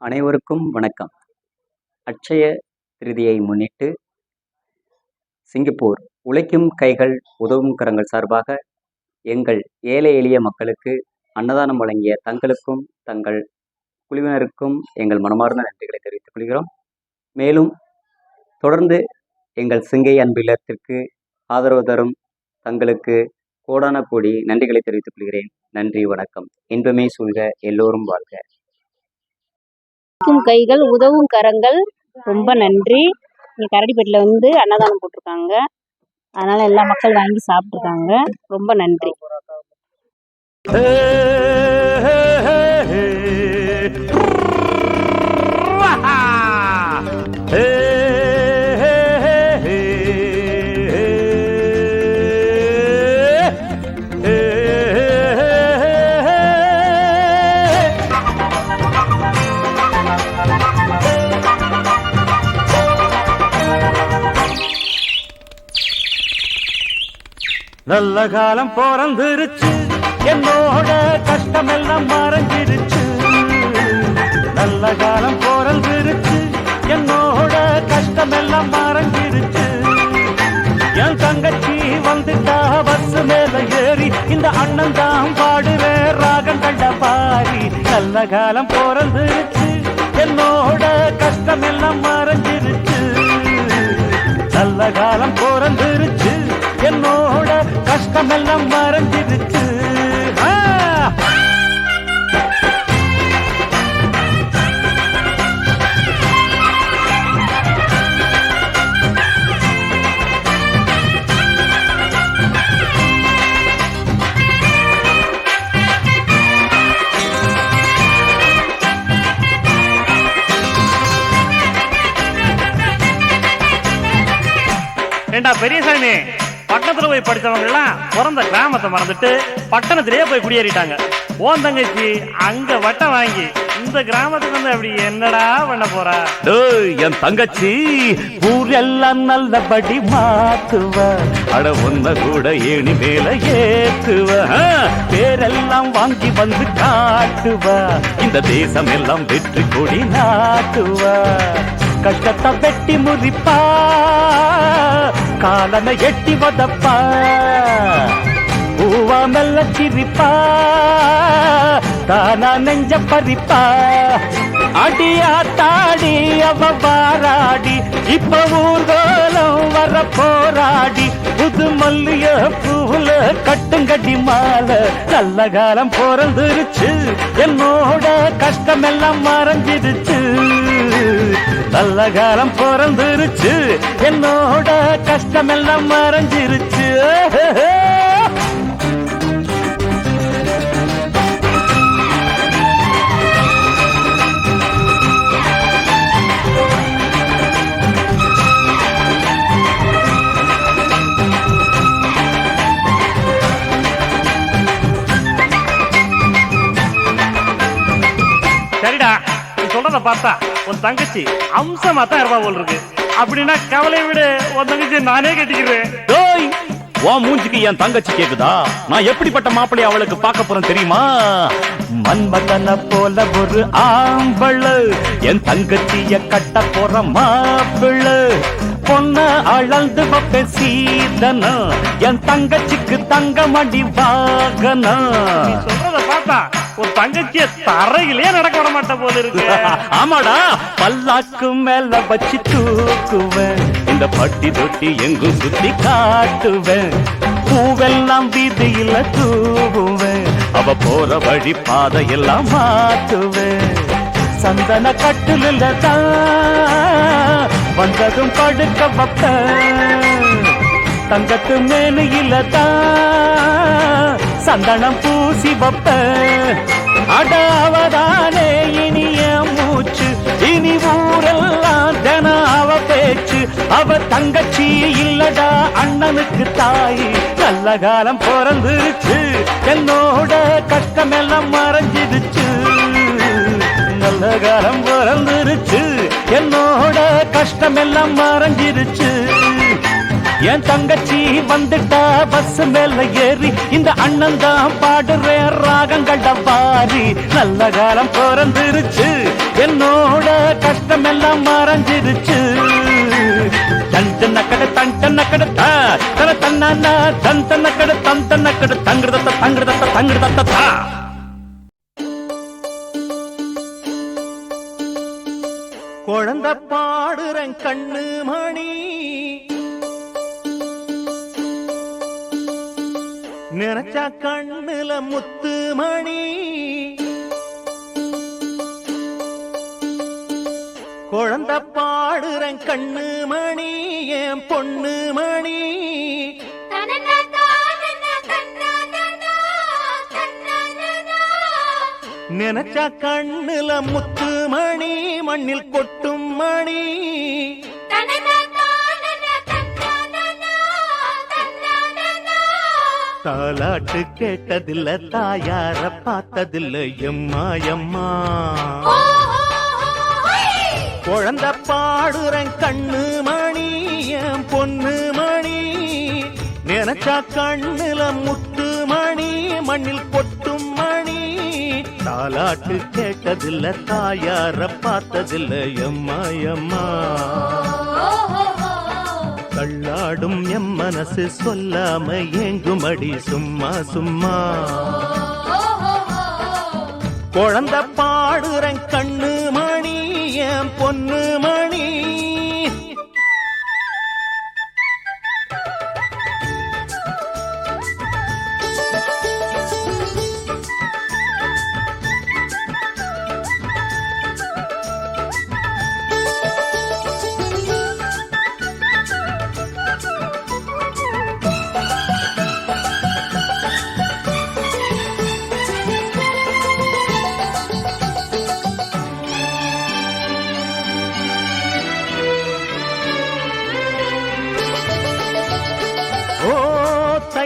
அனைவருக்கும் வணக்கம். அட்சய திருதியை முன்னிட்டு சிங்கப்பூர் உழைக்கும் கைகள் உதவும் கரங்கள் சார்பாக எங்கள் ஏழை எளிய மக்களுக்கு அன்னதானம் வழங்கிய தங்களுக்கும் தங்கள் குழுவினருக்கும் எங்கள் மனமார்ந்த நன்றிகளை தெரிவித்துக் கொள்கிறோம். மேலும் தொடர்ந்து எங்கள் சிங்கை அன்பிலத்திற்கு ஆதரவு தரும் தங்களுக்கு கோடான கோடி நன்றிகளை தெரிவித்துக் கொள்கிறேன். நன்றி வணக்கம். இன்பமே சூழ்க எல்லோரும் வாழ்க. கைகள் உதவும் கரங்கள் ரொம்ப நன்றி. இங்கே கரடிப்பேட்டில் வந்து அன்னதானம் போட்டிருக்காங்க. அதனால எல்லா மக்கள் வாங்கி சாப்பிட்ருக்காங்க ரொம்ப நன்றி. நல்ல காலம் பிறந்துருச்சு. என்னோட கஷ்டமெல்லாம் மறைஞ்சிருச்சு நல்ல காலம் பிறந்துருச்சு. என்னோட கஷ்டமெல்லாம் மறைஞ்சிருச்சு என் தங்கச்சி வந்துட்டா பஸ் மேல ஏறி இந்த அண்ணன் தான் பாடுற ராகம் கண்ட பாரி. நல்ல காலம் பிறந்துருச்சு. என்னோட கஷ்டமெல்லாம் மறைஞ்சிருச்சு நல்ல காலம் பிறந்துருச்சு. கஷ்டமெல்லாம் மறைஞ்சிருச்சு ஏண்டா பெரியசாமி? பட்டணத்துல போய் படிச்சவங்க எல்லாம் பிறந்த கிராமத்தை மறந்துட்டு பட்டணத்திலேயே போய் குடியேறிட்டாங்க. ஓன் தங்கச்சி அங்க வட்டம் வாங்கி இந்த கிராமத்துக்கு வந்து அப்படி என்னடா பண்ண போறா? என் தங்கச்சி ஊரெல்லாம் நல்லபடி மாத்துவ. அட ஒன்ன கூட ஏணி மேல ஏத்துவ. பேரெல்லாம் வாங்கி வந்து காட்டுவ. இந்த தேசம் எல்லாம் வெற்றி கொடி நாட்டுவ. கஷ்டத்தை வெட்டி முறிப்பா காலனை எட்டி வதப்பா. பூவா மெல்ல சிரிப்பா. தானா நெஞ்ச பறிப்பா. அடியா தாடி அவ பாராடி இப்ப ஊர்கோலம் வர போராடி. புது மல்லிய பூவுல கட்டுங்கடி மாலை. நல்ல காலம் பிறந்துருச்சு. என்னோட கஷ்டமெல்லாம் மறைஞ்சிருச்சு. நல்ல காலம் பிறந்துருச்சு. என்னோட கஷ்டமெல்லாம் மறைஞ்சிருச்சு. நீ பார்த்தா உன் தங்கச்சி அம்சமா தான் இருப்பா போல் இருக்கு. அப்படின்னா கவலை விடு உன் தங்கச்சி நானே கட்டிக்கிறேன். உன் மூஞ்சிக்கு என் தங்கச்சி கேக்குதா? நான் எப்படிப்பட்ட மாப்பிள்ளை அவளுக்கு பார்க்க போறேன் தெரியுமா? மன்மதன போல ஒரு ஆம்பள என் தங்கச்சிய கட்ட போற மாப்பிள்ள. பொண்ண அளந்து வைப்பேன் சீதனா என் தங்கச்சிக்கு தங்க மடி வாகனா சொல்றத பார்த்தா உன் தங்கச்சிய தரையிலே நடக்க விட மாட்ட போல இருக்கு. ஆமாடா பல்லாக்கு மேல வச்சு தூக்குவேன். இந்த பட்டி தொட்டி எங்கும் சுத்தி காட்டுவேன். பூவெல்லாம் வீதியில தூவுவேன். அவ போற வழி பாதையெல்லாம் மாத்துவேன் சந்தன கட்டுல தான் வந்ததும் படுக்க வைப்பேன். தங்கத்து மேலையில தான் சந்தனம் பூசி வைப்ப அடாவதானே இனிய மூச்சு இனி ஊரெல்லாம் தின அவ பேச்சு. அவ தங்கச்சி இல்லடா அண்ணனுக்கு தாய். நல்ல காலம் பிறந்துருச்சு. என்னோட கஷ்டமெல்லாம் மறைஞ்சிடுச்சு. நல்ல காலம் பிறந்துருச்சு. என்னோட கஷ்டமெல்லாம் மறைஞ்சிருச்சு என் தங்கச்சி வந்துட்டா பஸ் மேல ஏறி இந்த அண்ணன் தான் பாடுற ராகங்கள்ட பாரி நல்ல காலம் பிறந்துருச்சு என்னோட கஷ்டம் எல்லாம் மறைஞ்சிருச்சு. தண்ட நக்கட தன தன்னா தந்த நக்கட தந்த நக்கட தங்கிருதத்த தா. குழந்த பாடுறன் கண்ணு மணி. நினைச்சா கண்ணுல முத்து மணி. குழந்த பாடுறன் கண்ணு மணி என் பொண்ணு மணி. நினைச்சா கண்ணுல முத்து மணி மண்ணில் கொட்டும் மணி. தாலாட்டு கேட்டதில்ல தாயார பார்த்ததில்ல. எம்மா எம்மா. குழந்த பாடுறன் கண்ணு மணி என் பொண்ணு மணி. நினைச்சா கண்ணுல முட்டு மணி மண்ணில் கொட்டும் மணி. தாலாட்டு கேட்டதில்ல தாயார பார்த்ததில்ல. எம்மா எம்மா. தள்ளாடும் எம் மனசு சொல்லாம ஏங்குமடி சும்மா சும்மா. குழந்த பாடுறன் கண்ணு மணி என் பொண்ணு மணி.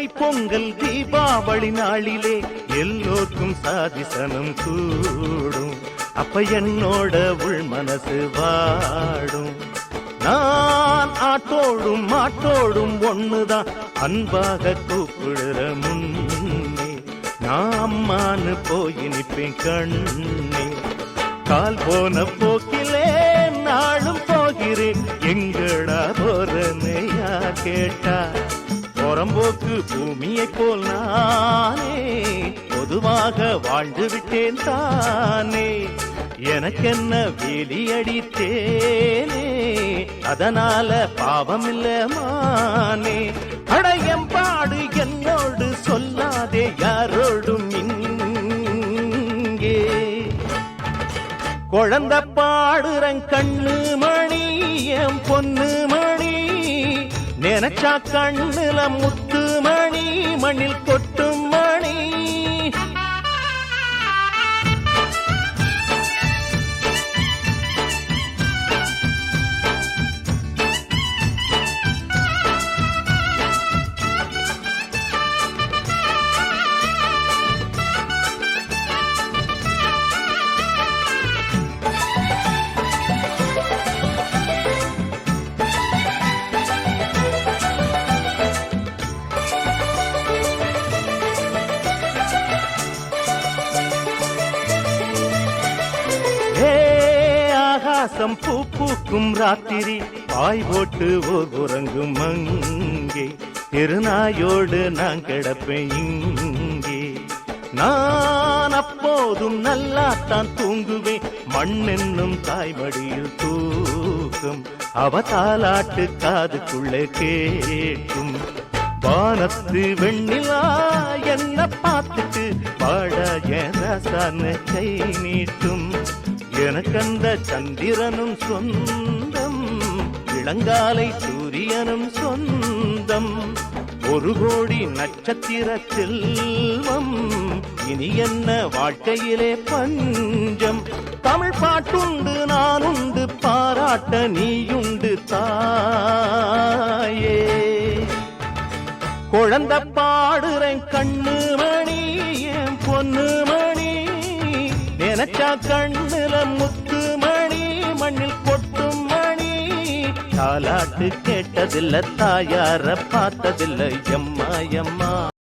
தைப்பொங்கல் தீபாவளி நாளிலே எல்லோருக்கும் சாதிசனம் கூடும். அப்ப என்னோட உள் மனசு வாடும். நான் ஆட்டோடும் மாட்டோடும் ஒண்ணுதான். அன்பாக கூப்பிடுற முன்னே நான் அம்மானு போய் நிப்பேன் கண்ணே. கால் போன போக்கிலே நாளும் போகிறேன். எங்களா போறன்னு கேட்டா? புறம்போக்கு பூமியை போல் நானே பொதுவாக வாழ்ந்து விட்டேன் தானே. எனக்கென்ன வேலி அடித்தேனே அதனால பாவம் இல்ல மானே அடையம்பாடு என்னோடு சொல்லாதே யாரோடும் இங்கே. குழந்த பாடுறங் கண்ணு மணி என் பொண்ணு மணி நினைச்சா கண்ணுல முத்து மணி மண்ணில் கொட்டும் மணி. ஆகாசம் பூ பூக்கும் ராத்திரி. பாய் போட்டு ஓர் உறங்கும் அங்கே. திருநாயோடு நான் கிடப்பேன் இங்கே. நான் அப்போதும் நல்லாத்தான் தூங்குவேன். மண்ணென்னும் தாய்மடியில் தூக்கும். அவதாலாட்டு காதுக்குள்ளே கேட்கும். வானத்து வெண்ணிலா என்ன பார்த்துட்டு பாட என் கை நீட்டும். எனக்கந்த சந்திரனும் சொந்தம் இளங்காலை சூரியனும் சொந்தம். ஒரு கோடி நட்சத்திர செல்வம் இனி என்ன வாழ்க்கையிலே பஞ்சம். தமிழ் பாட்டுண்டு நானுண்டு பாராட்ட நீயுண்டு தாயே. குழந்த பாடுறேன் கண்ணு நினைச்சா கண்ணுல முத்து மணி மண்ணில் கொட்டும் மணி. தாலாட்டு கேட்டதில்ல தாயார பார்த்ததில்ல எம்மா எம்மா.